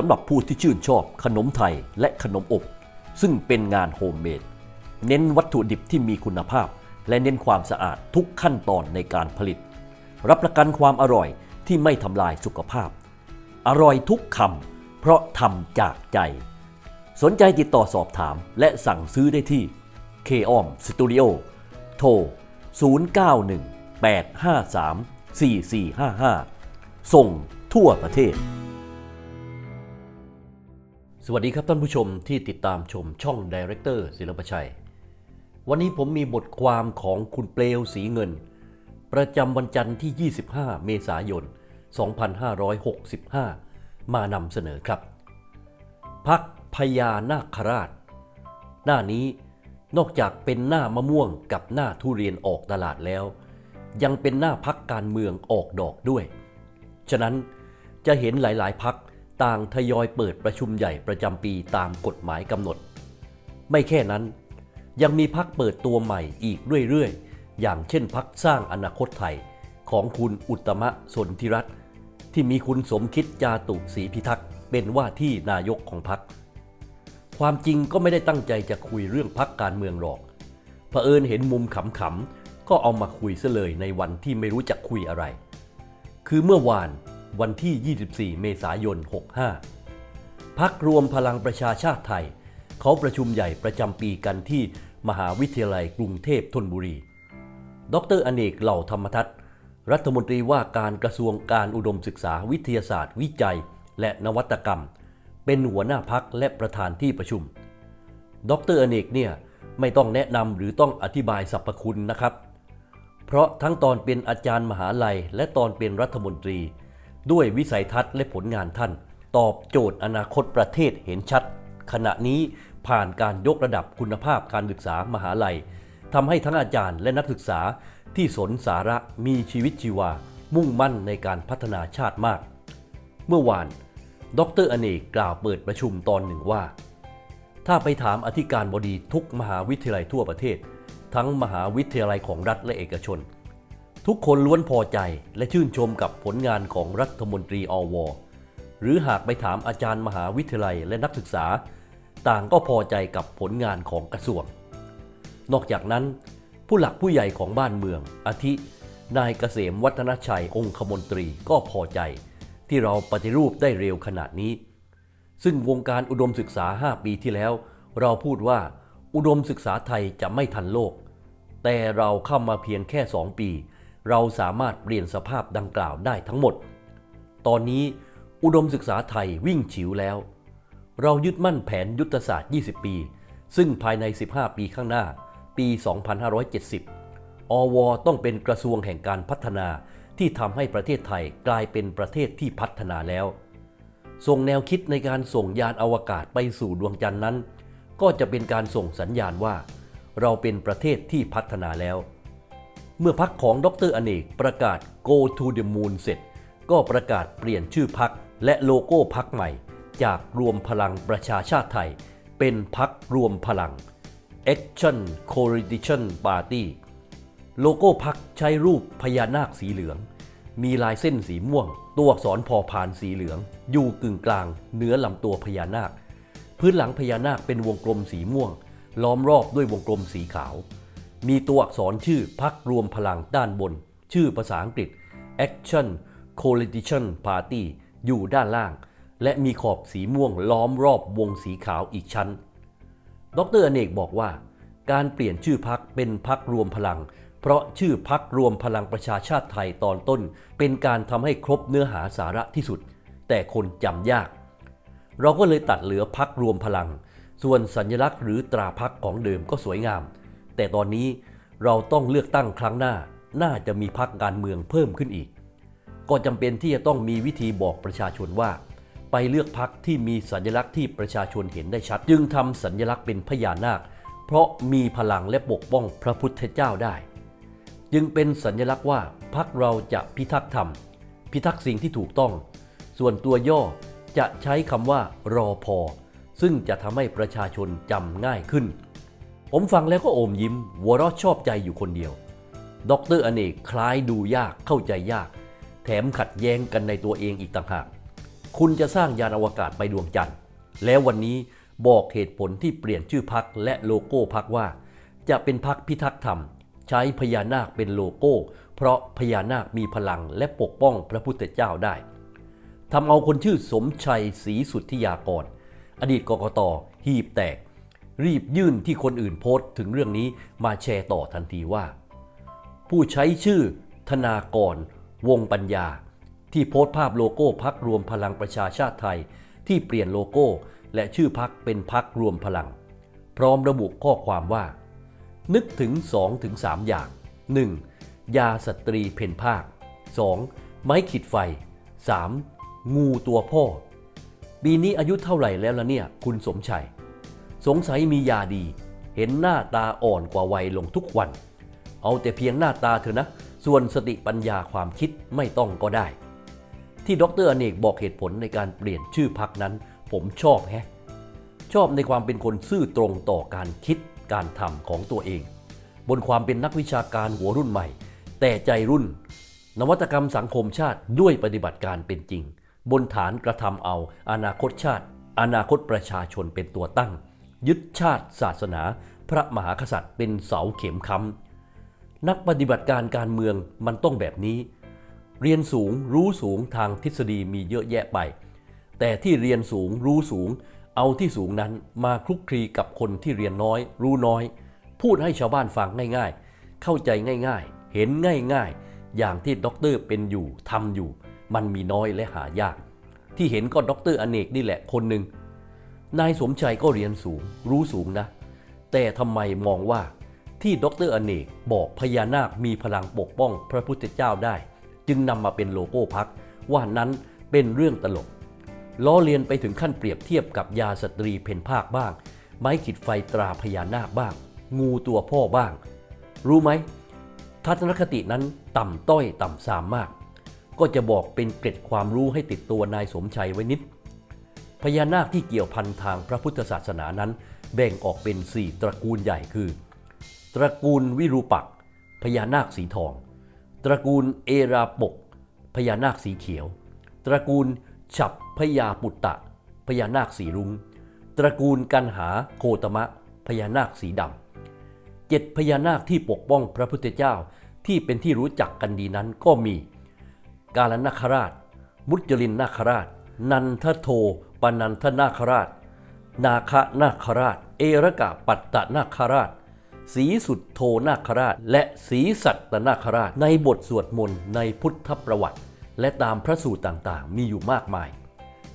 สำหรับผู้ที่ชื่นชอบขนมไทยและขนมอบ ซึ่งเป็นงานโฮมเมดเน้นวัตถุดิบที่มีคุณภาพ และเน้นความสะอาดทุกขั้นตอนในการผลิต รับประกันความอร่อยที่ไม่ทำลายสุขภาพ อร่อยทุกคำเพราะทำจากใจ สนใจติดต่อสอบถามและสั่งซื้อได้ที่ k o m Studio โทร 0918534455 ส่งทั่วประเทศ สวัสดีครับท่านผู้ชมที่ติดตามชมช่องดีเรคเตอร์ศิลปชัย วันนี้ผมมีบทความของคุณเปลวสีเงิน ประจำวันจันทร์ที่ 25 เมษายน 2565 มานำเสนอครับ พักพญานาคราช หน้านี้นอกจากเป็นหน้ามะม่วงกับหน้าทุเรียนออกตลาดแล้ว ยังเป็นหน้าพักการเมืองออกดอกด้วย ฉะนั้นจะเห็นหลาย ๆ พัก ต่างทยอยเปิดประชุมใหญ่ประจำปีตามกฎหมายกำหนด ไม่แค่นั้น ยังมีพักเปิดตัวใหม่อีกเรื่อยๆ อย่างเช่นพักสร้างอนาคตไทยของคุณอุตมะสนธิรัตน์ที่มีคุณสมคิดจาตุศรีพิทักษ์เป็นว่าที่นายกของพัก ความจริงก็ไม่ได้ตั้งใจจะคุยเรื่องพักการเมืองหรอกเผอิญเห็นมุมขำๆก็เอามาคุยซะเลยในวันที่ไม่รู้จะคุยอะไร คือเมื่อวาน วันที่ 24 เมษายน 65 พักรวมพลังประชาชาติไทย เขาประชุมใหญ่ประจำปีกันที่มหาวิทยาลัยกรุงเทพธนบุรี ดรอเนกเหล่าธรรมทัศน์รัฐมนตรีว่าการกระทรวงการอุดมศึกษาวิทยาศาสตร์ วิจัย และนวัตกรรม เป็นหัวหน้าพักและประธานที่ประชุม ดรอเนกเนี่ยไม่ต้องแนะนำหรือต้องอธิบายสรรพคุณนะครับ เพราะทั้งตอนเป็นอาจารย์มหาลัย และตอนเป็นรัฐมนตรี ด้วยวิสัยทัศน์และผลงานท่าน ตอบโจทย์อนาคตประเทศเห็นชัด ขณะนี้ผ่านการยกระดับคุณภาพการศึกษามหาลัยทำให้ทั้งอาจารย์และนักศึกษาที่สนสาระมีชีวิตชีวา มุ่งมั่นในการพัฒนาชาติมาก เมื่อวาน ดรอเนกกล่าวเปิดประชุมตอนหนึ่งว่า ถ้าไปถามอธิการบดีทุกมหาวิทยาลัยทั่วประเทศ ทั้งมหาวิทยาลัยของรัฐและเอกชน ทุกคนล้วนพอใจและชื่นชมกับผลงานของรัฐมนตรีอว หรือหากไปถามอาจารย์มหาวิทยาลัยและนักศึกษา ต่างก็พอใจกับผลงานของกระทรวง นอกจากนั้น ผู้หลักผู้ใหญ่ของบ้านเมือง อาทิ นายเกษมวัฒนชัยองคมนตรีก็พอใจที่เราปฏิรูปได้เร็วขนาดนี้ ซึ่งวงการอุดมศึกษา 5 ปีที่แล้ว เราพูดว่าอุดมศึกษาไทยจะไม่ทันโลก แต่เราเข้ามาเพียงแค่ 2 ปี เราสามารถเปลี่ยนสภาพดังกล่าวได้ทั้งหมด ตอนนี้อุดมศึกษาไทยวิ่งฉิวแล้ว เรายึดมั่นแผนยุทธศาสตร์ 20 ปี ซึ่งภายใน 15 ปีข้างหน้า ปี 2570 อว ต้องเป็นกระทรวงแห่งการพัฒนาที่ทำให้ประเทศไทยกลายเป็นประเทศที่พัฒนาแล้ว ส่งแนวคิดในการส่งยานอวกาศไปสู่ดวงจันทร์นั้น ก็จะเป็นการส่งสัญญาณว่า เราเป็นประเทศที่พัฒนาแล้ว เมื่อพักของดรอเนกประกาศ Go to the Moon เสร็จ ก็ประกาศเปลี่ยนชื่อพักและโลโก้พักใหม่ จากรวมพลังประชาชาติไทย เป็นพักรวมพลัง Action Coalition Party โลโก้พักใช้รูปพญานาคสีเหลือง มีลายเส้นสีม่วง ตัวอักษรพอพานสีเหลือง อยู่กึ่งกลางเหนือลำตัวพญานาค พื้นหลังพญานาคเป็นวงกลมสีม่วง ล้อมรอบด้วยวงกลมสีขาว มีตัวอักษรชื่อพักรวมพลังด้านบน ชื่อภาษาอังกฤษ Action Coalition Party อยู่ด้านล่าง และมีขอบสีม่วงล้อมรอบวงสีขาวอีกชั้น ดรอเนกบอกว่า การเปลี่ยนชื่อพักเป็นพักรวมพลัง เพราะชื่อพักรวมพลังประชาชาติไทยตอนต้น เป็นการทำให้ครบเนื้อหาสาระที่สุด แต่คนจำยาก เราก็เลยตัดเหลือพักรวมพลัง ส่วนสัญลักษณ์หรือตราพักของเดิมก็สวยงาม แต่ตอนนี้เราต้องเลือกตั้งครั้งหน้า น่าจะมีพักการเมืองเพิ่มขึ้นอีก ก็จำเป็นที่จะต้องมีวิธีบอกประชาชนว่า ไปเลือกพักที่มีสัญลักษณ์ที่ประชาชนเห็นได้ชัด จึงทำสัญลักษณ์เป็นพญานาค เพราะมีพลังและปกป้องพระพุทธเจ้าได้ จึงเป็นสัญลักษณ์ว่าพักเราจะพิทักษ์ธรรม พิทักษ์สิ่งที่ถูกต้อง ส่วนตัวย่อจะใช้คำว่ารอพอซึ่งจะทำให้ประชาชนจำง่ายขึ้น ผมฟังแล้วก็โอมยิ้มหัวเราะชอบใจอยู่คนเดียวดออรอเนกคล้ายดูยากเข้าใจยาก แถมขัดแย้งกันในตัวเองอีกต่างหาก คุณจะสร้างยานอวกาศไปดวงจันทร์ แล้ววันนี้บอกเหตุผลที่เปลี่ยนชื่อพักและโลโก้พักว่า จะเป็นพักพิทักษ์ธรรม ใช้พญานาคเป็นโลโก้ เพราะพญานาคมีพลังและปกป้องพระพุทธเจ้าได้ทำเอาคนชื่อสมชัยศรีสุทธิยากร อดีตกกตหีบแตก รีบยื่นที่คนอื่นโพสต์ถึงเรื่องนี้มาแชร์ต่อทันทีว่า ผู้ใช้ชื่อธนากร วงปัญญา ที่โพสต์ภาพโลโก้พักรวมพลังประชาชาติไทย ที่เปลี่ยนโลโก้ และชื่อพักเป็นพักรวมพลัง พร้อมระบุข้อความว่า นึกถึง 2-3ถึง3อย่าง 1. ยาสตรีเพนภาค 2. ไม้ขีดไฟ 3. งูตัวพ่อ ปีนี้อายุเท่าไหร่แล้วล่ะเนี่ย คุณสมชัย สงสัยมียาดี เห็นหน้าตาอ่อนกว่าวัยลงทุกวัน เอาแต่เพียงหน้าตาเถอะนะ ส่วนสติปัญญาความคิดไม่ต้องก็ได้ ที่ดรอเนกบอกเหตุผลในการเปลี่ยนชื่อพักนั้น ผมชอบแฮะ ชอบในความเป็นคนซื่อตรงต่อการคิดการทำของตัวเอง บนความเป็นนักวิชาการหัวรุ่นใหม่ แต่ใจรุ่น นวัตกรรมสังคมชาติด้วยปฏิบัติการเป็นจริง บนฐานกระทำเอาอนาคตชาติ อนาคตประชาชนเป็นตัวตั้ง ยึดชาติศาสนา พระมหากษัตริย์เป็นเสาเข็มค้ำนักปฏิบัติการการเมืองมันต้องแบบนี้ เรียนสูงรู้สูงทางทฤษฎีมีเยอะแยะไป แต่ที่เรียนสูงรู้สูง เอาที่สูงนั้นมาคลุกคลีกับคนที่เรียนน้อย รู้น้อย พูดให้ชาวบ้านฟังง่ายๆ เข้าใจง่ายๆ เห็นง่ายๆ อย่างที่ด็อกเตอร์เป็นอยู่ทำอยู่ มันมีน้อยและหายาก ที่เห็นก็ด็อกเตอร์อเนกนี่แหละคนหนึ่ง นายสมชัยก็เรียนสูงรู้สูงนะ แต่ทำไมมองว่าที่ดรอเนกบอกพญานาคมีพลังปกป้องพระพุทธเจ้าได้ จึงนำมาเป็นโลโก้พักว่านั้นเป็นเรื่องตลก ล้อเลียนไปถึงขั้นเปรียบเทียบกับยาสตรีเพนภาคบ้าง ไม้ขีดไฟตราพญานาคบ้าง งูตัวพ่อบ้าง รู้ไหม ทัศนคตินั้นต่ำต้อยต่ำสามมาก ก็จะบอกเป็นเกร็ดความรู้ให้ติดตัวนายสมชัยไว้นิด พญานาคที่เกี่ยวพันทางพระพุทธศาสนานั้น แบ่งออกเป็น 4 ตระกูลใหญ่คือ ตระกูลวิรูปักษ์พญานาคสีทอง ตระกูลเอราปกพญานาคสีเขียว ตระกูลฉับพญาปุตตะพญานาคสีรุง้ง ตระกูลกันหาโคตมะ พญานาคสีดำเจ็ดพญานาคที่ปกป้องพระพุทธเจ้าที่เป็นที่รู้จักกันดีนั้นก็มี กาลนาคราช มุจลินนาคราช นันทโท ปนันทนาคราช นาคนาคราช เอรกะปัตตนาคราชสีสุดโทนาคราช และสีสัตตนาคราช ในบทสวดมนต์ในพุทธประวัติ และตามพระสูตรต่างๆ มีอยู่มากมาย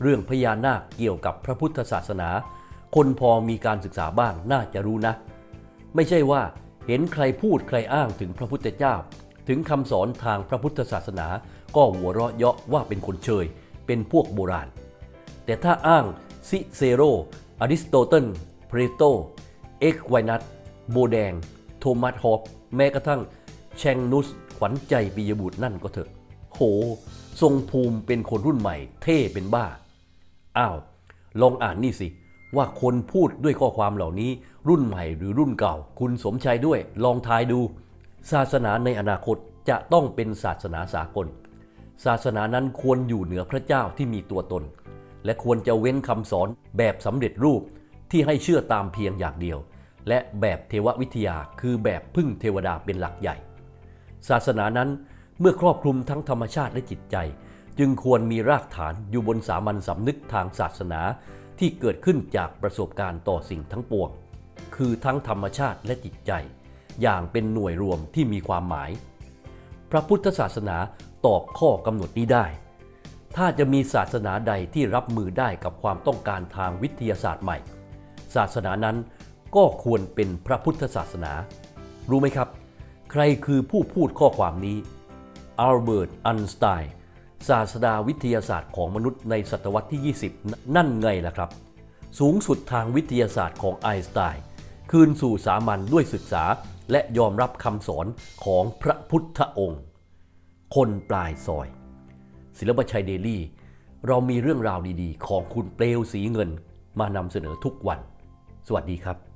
เรื่องพญานาคเกี่ยวกับพระพุทธศาสนา คนพอมีการศึกษาบ้างน่าจะรู้นะ ไม่ใช่ว่าเห็นใครพูดใครอ้างถึงพระพุทธเจ้า ถึงคำสอนทางพระพุทธศาสนา ก็หัวเราะเยาะว่าเป็นคนเชย เป็นพวกโบราณ แต่ถ้าอ้างซิเซโรอริสโตเติลเพรโต เอ็กไวนัทโบแดง โทมัสฮอปแม้กระทั่งแชงนุส ขวัญใจปิยบุตรนั่นก็เถอะ โห ทรงภูมิเป็นคนรุ่นใหม่ เท่เป็นบ้า อ้าว ลองอ่านนี่สิ ว่าคนพูดด้วยข้อความเหล่านี้ รุ่นใหม่หรือรุ่นเก่า คุณสมชัยด้วย ลองทายดู ศาสนาในอนาคตจะต้องเป็นศาสนาสากล ศาสนานั้นควรอยู่เหนือพระเจ้าที่มีตัวตน และควรจะเว้นคำสอนแบบสำเร็จรูปที่ให้เชื่อตามเพียงอย่างเดียว และแบบเทววิทยาคือแบบพึ่งเทวดาเป็นหลักใหญ่ ศาสนานั้นเมื่อครอบคลุมทั้งธรรมชาติและจิตใจ จึงควรมีรากฐานอยู่บนสามัญสำนึกทางศาสนาที่เกิดขึ้นจากประสบการณ์ต่อสิ่งทั้งปวง คือทั้งธรรมชาติและจิตใจ อย่างเป็นหน่วยรวมที่มีความหมาย พระพุทธศาสนาตอบข้อกำหนดนี้ได้ ถ้าจะมีศาสนาใดที่รับมือได้กับความต้องการทางวิทยาศาสตร์ใหม่ ศาสนานั้นก็ควรเป็นพระพุทธศาสนา รู้ไหมครับ ใครคือผู้พูดข้อความนี้อัลเบิร์ตอันสไตน์ศาสดาวิทยาศาสตร์ของมนุษย์ในศตวรรษที่ 20นนั่นไงล่ะครับ สูงสุดทางวิทยาศาสตร์ของไอน์สไตน์คืนสู่สามัญด้วยศึกษาและยอมรับคำสอนของพระพุทธองค์ คนปลายซอย ศิลปชัยเดลี่ เรามีเรื่องราวดีๆ ของคุณเปลวสีเงินมานำเสนอทุกวัน สวัสดีครับ